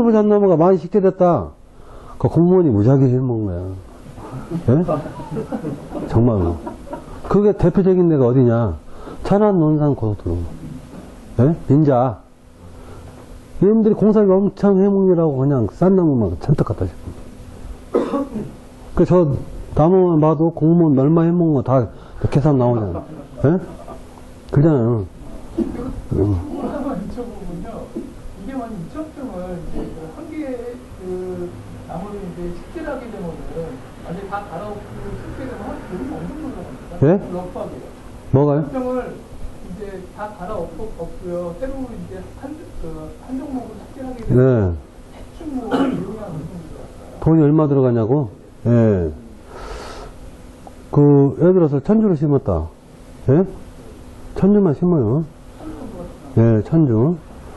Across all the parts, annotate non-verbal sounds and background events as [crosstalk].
스트로브 잣나무가 많이 식재됐다. 그 공무원이 무지하게 해먹은 거야. 예? 정말로. 그게 대표적인 데가 어디냐? 천안 논산 고속도로. 예? 인자. 이놈들이 공사비 엄청 해먹느라고 그냥 싼 나무만 잔뜩 갖다 씹어. 그, 저, 나무만 봐도 공무원 얼마 해먹은 거 다 계산 나오잖아. 예? 그러잖아요. 하나만 여쭤보면요. 이게 만약 2,000평을 이제 그 한 개의 그 나무를 이제 식재를 하게 되면은 완전히 다 갈아엎고 식재 되면 한 돈이 정도 들어갑니까? 예? 러프하게요. 뭐가요? 평을 이제 다 갈아엎고요. 새로 이제 한, 그, 한 종목으로 식재를 하게 되면 네. 대충 뭐 비용이? 돈이 얼마 들어가냐고? 예. 그, 예를 들어서 천주를 심었다. 예? 천주만 심어요. 예, 천주.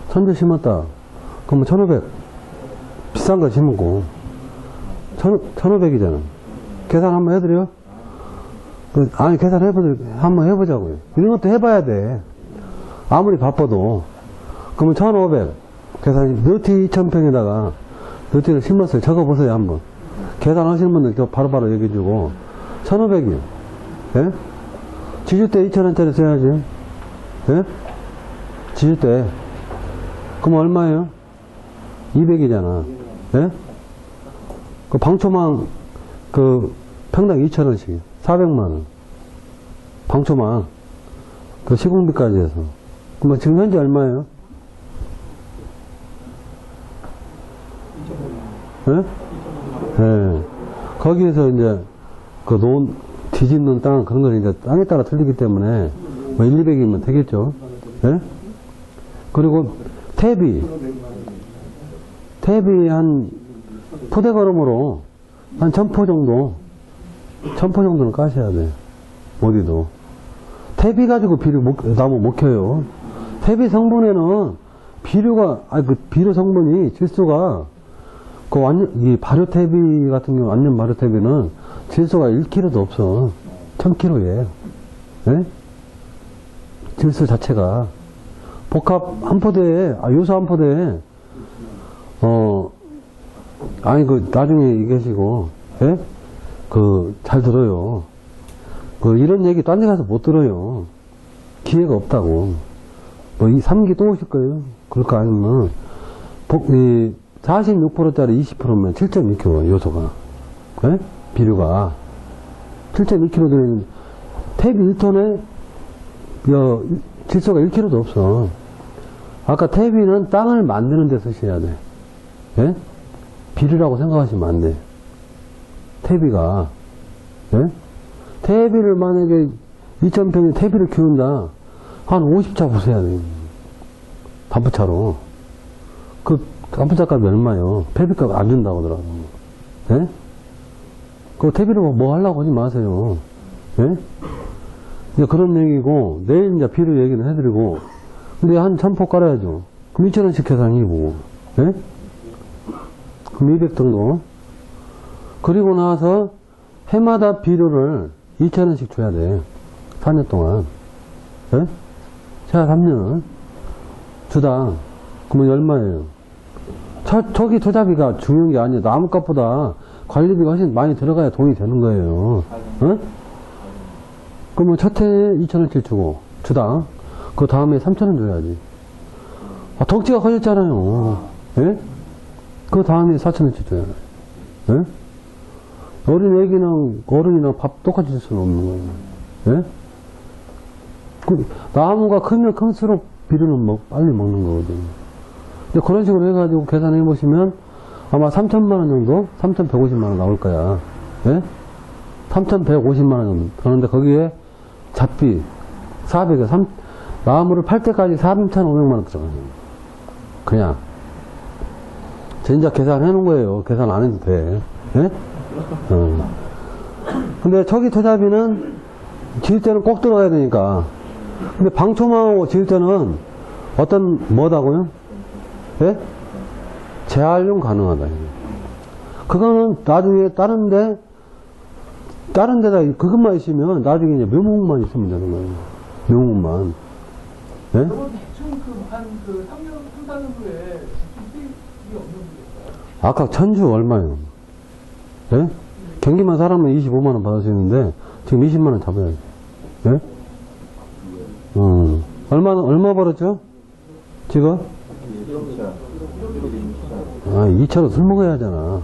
천주 심었다. 그러면 천오백. 비싼 거 심고. 천, 천오백이잖아. 계산 한번 해드려? 그, 아니, 계산 해보자, 한번 해보자고요. 이런 것도 해봐야 돼. 아무리 바빠도. 그러면 천오백. 계산이, 너티 2천평에다가 너티를 심었어요. 적어보세요, 한번. 계산하시는 분들 저 바로바로 얘기해주고. 1500이요. 예? 지주대 2,000원짜리 써야지. 예? 지주대. 그럼 얼마예요? 200이잖아. 예? 그 방초망, 그, 평당 2,000원씩. 400만원. 방초망. 그 시공비까지 해서. 그럼 지금 현재 얼마예요? 예? 예. 거기에서 이제, 그 논, 뒤집는 땅, 그런 건 이제 땅에 따라 틀리기 때문에, 뭐 1, 200이면 되겠죠. 예? 그리고, 탭이, 탭이 한, 푸대 걸음으로, 한 천포 정도, 천포 정도는 까셔야 돼. 어디도. 탭이 가지고 비료 못, 나무 못 켜요. 탭이 성분에는 비료가, 아니, 그 비료 성분이 질소가 그 완전, 이 발효탭이 같은 경우, 완전 발효탭이는 질소가 1kg도 없어. 1000kg에. 예? 질소 자체가. 복합 한 포대에, 아, 요소 한 포대에, 어, 아니, 그, 나중에 얘기하시고, 예? 그, 잘 들어요. 그, 이런 얘기 딴 데 가서 못 들어요. 기회가 없다고. 뭐, 이 3기 또 오실 거예요. 그럴 거 아니면, 복, 이, 46%짜리 20%면 7.2kg 요소가 예? 비료가 7.2kg 들어있는 탭이 1톤에 여, 질소가 1kg도 없어 아까 탭이는 땅을 만드는 데 쓰셔야 돼 예? 비료라고 생각하시면 안돼 탭이가 예? 탭이를 만약에 2,000평에 탭이를 키운다 한 50차 부숴야 돼 단부차로 그 깜짝값이 얼마요? 폐비값 안 준다고 하더라고. 예? 그 퇴비를 뭐, 뭐 하려고 하지 마세요. 예? 이제 그런 얘기고, 내일 이제 비료 얘기는 해드리고, 근데 한 천포 깔아야죠. 그럼 2천원씩 계산이고, 예? 그럼 200 정도. 그리고 나서 해마다 비료를 2천원씩 줘야 돼. 4년 동안. 예? 제가 3년. 주당. 그러면 얼마예요? 저, 저기 투자비가 중요한 게 아니에요. 나무값보다 관리비가 훨씬 많이 들어가야 돈이 되는 거예요. 어? 그러면 첫 해에 2천원씩 주고, 주당. 그 다음에 3천원 줘야지. 아, 덕지가 커졌잖아요. 예? 그 다음에 4천원씩 줘야 돼. 예? 어린 애기랑 어른이랑 밥 똑같이 줄 수는 없는 거예요. 예? 그, 나무가 크면 클수록 비료는 먹, 빨리 먹는 거거든요. 근데 그런 식으로 해가지고 계산해 보시면 아마 3천만 원 정도? 3,150만 원 나올 거야. 예? 3,150만 원 정도. 그런데 거기에 잡비 400에 3, 나무를 팔 때까지 3,500만 원 들어가요. 그냥. 진짜 계산해 놓은 거예요. 계산 안 해도 돼. 예? 어. 근데 초기 투자비는 지을 때는 꼭 들어가야 되니까. 근데 방초망하고 지을 때는 어떤, 뭐다고요? 예? 재활용 가능하다. 그거는 나중에 다른데, 다른 데다 그것만 있으면 나중에 이제 묘목만 있으면 되는 거예요. 묘목만. 예? 저거 대충 그, 한그 3년, 3, 4년 후에 아까 천주 얼마예요? 예? 경기만 살아면 25만 원 받을 수 있는데, 지금 20만 원 잡아야지. 예? 음. 얼마, 얼마 벌었죠? 지금? 아, 2천원 술 먹어야 하잖아. 어,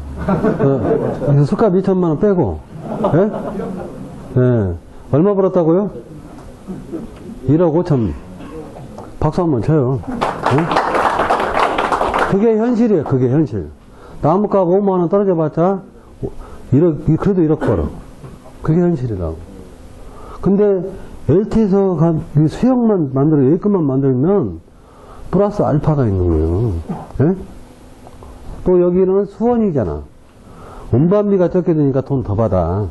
술값 2천만 원 빼고, 예? 예. 얼마 벌었다고요? 1억 5천. 박수 한번 쳐요. 예? 그게 현실이에요, 그게 현실. 나무값 5만원 떨어져 봤자, 1억, 그래도 1억 벌어. 그게 현실이라고. 근데, LT에서 간, 이 수역만 만들어, 여기만 만들면, 플러스 알파가 있는 거예요. 예? 또 여기는 수원이잖아. 운반비가 적게 드니까 돈 더 받아.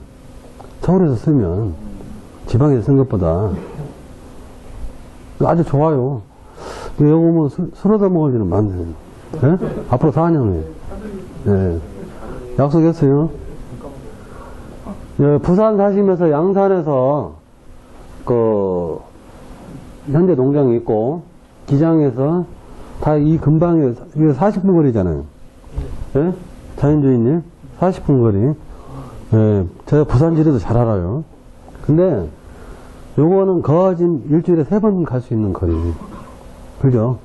서울에서 쓰면, 지방에서 쓴 것보다. 아주 좋아요. 이거 뭐 술, 술 얻어 먹을 일은 많네. 예? 앞으로 4년에. 예. 약속했어요. 예, 부산 사시면서 양산에서, 그, 현대 농장이 있고, 기장에서 다 이 근방에, 이게 40분 거리잖아요. 예? 자연주인님? 40분 거리. 예, 제가 부산 지리도 잘 알아요. 근데, 요거는 거진 일주일에 세 번 갈 수 있는 거리. 그죠?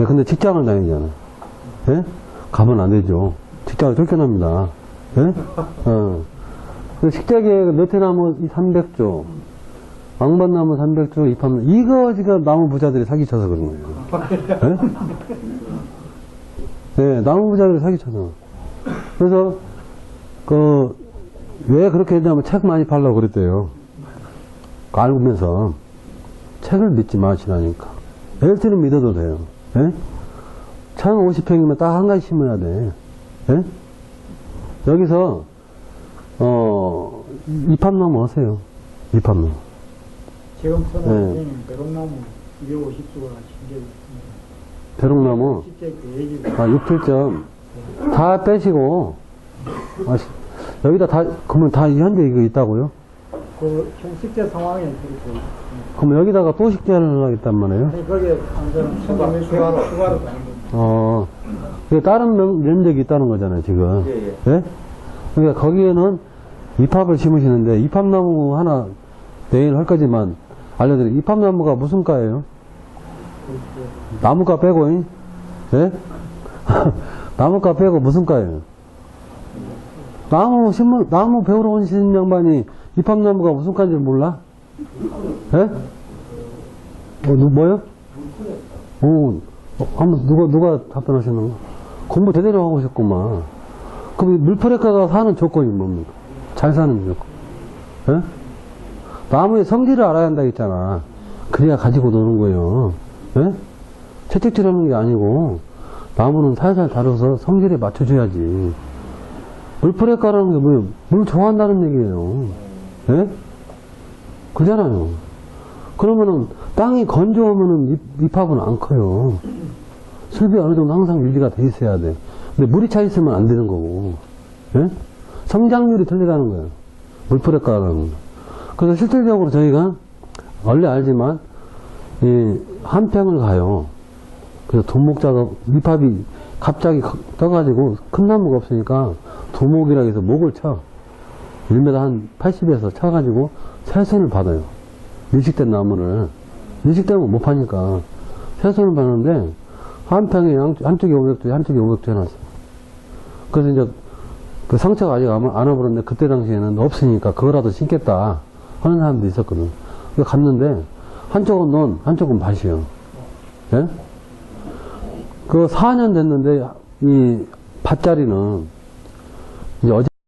예, 근데 직장을 다니잖아. 예? 가면 안 되죠. 직장을 쫓겨납니다. 예? 어. 그 식재계획 너태나무 300조, 왕반나무 300조, 입하면 이거 지금 나무 부자들이 사기쳐서 그런 거예요. 예? 예, 나무 부자들이 사기쳐서. 그래서, 그, 왜 그렇게 했냐면 책 많이 팔라고 그랬대요. 알면서 책을 믿지 마시라니까. LT는 믿어도 돼요. 예? 1050평이면 딱 한 가지 심어야 돼. 예? 여기서, 어, 입합나무 하세요. 입합나무. 지금 네. 선호는 배롱나무 250수가 신경. 실제 그 아, 6필점. 다 빼시고, 아, 시- 여기다 다, 그러면 다 현재 이거 있다고요? 그 지금 상황에 그렇게 있습니다. 그럼 여기다가 또 식재를 하겠단 말이에요? 아니 거기에 완전 추가, 추가로 추가로 가는 겁니다. 어, 다른 면, 면적이 있다는 거잖아요, 지금. 예, 그러니까 거기에는 입합을 심으시는데, 입합나무 하나 내일 할 거지만, 알려드릴게요. 입합나무가 무슨 과예요? 나무가 빼고, 잉? 예? [laughs] 나무가 빼고 무슨 과예요? 나무 신문, 나무 배우러 오신 양반이 입합나무가 무슨 과인지 몰라? 예? 어, 누, 뭐요? 오, 어, 한번 누가, 누가 답변하셨는가? 공부 제대로 하고 오셨구만. 그럼 이 물프레카가 사는 조건이 뭡니까? 잘 사는 조건. 예? 나무의 성질을 알아야 한다 했잖아. 그래야 가지고 노는 거예요. 예? 채찍질 하는 게 아니고, 나무는 살살 다뤄서 성질에 맞춰줘야지. 물프레카라는 게 뭐예요? 물 좋아한다는 얘기예요. 예? 그잖아요. 그러면은 땅이 건조하면은 잎, 잎합은 안 커요. 습이 어느 정도 항상 유지가 돼 있어야 돼. 근데 물이 차 있으면 안 되는 거고. 예? 성장률이 틀리다는 거예요. 물프레카라는 거. 그래서 실질적으로 저희가 원래 알지만 이 한평을 가요. 그래서 돈목자가 잎합이 갑자기 커- 떠가지고 큰 나무가 없으니까 도목이라 해서 목을 쳐. 1m 한 80에서 쳐가지고 세선을 받아요. 밀식된 나무를. 밀식되면 못 파니까. 세선을 받는데, 한 평에 양, 한쪽에 500조, 한쪽에 500조 해놨어요. 그래서 이제, 그 상처가 아직 안, 안 와버렸는데, 그때 당시에는 없으니까 그거라도 신겠다 하는 사람도 있었거든. 그래서 갔는데, 한쪽은 논, 한쪽은 밭이에요. 예? 그 4년 됐는데, 이 밭자리는, 이제 어제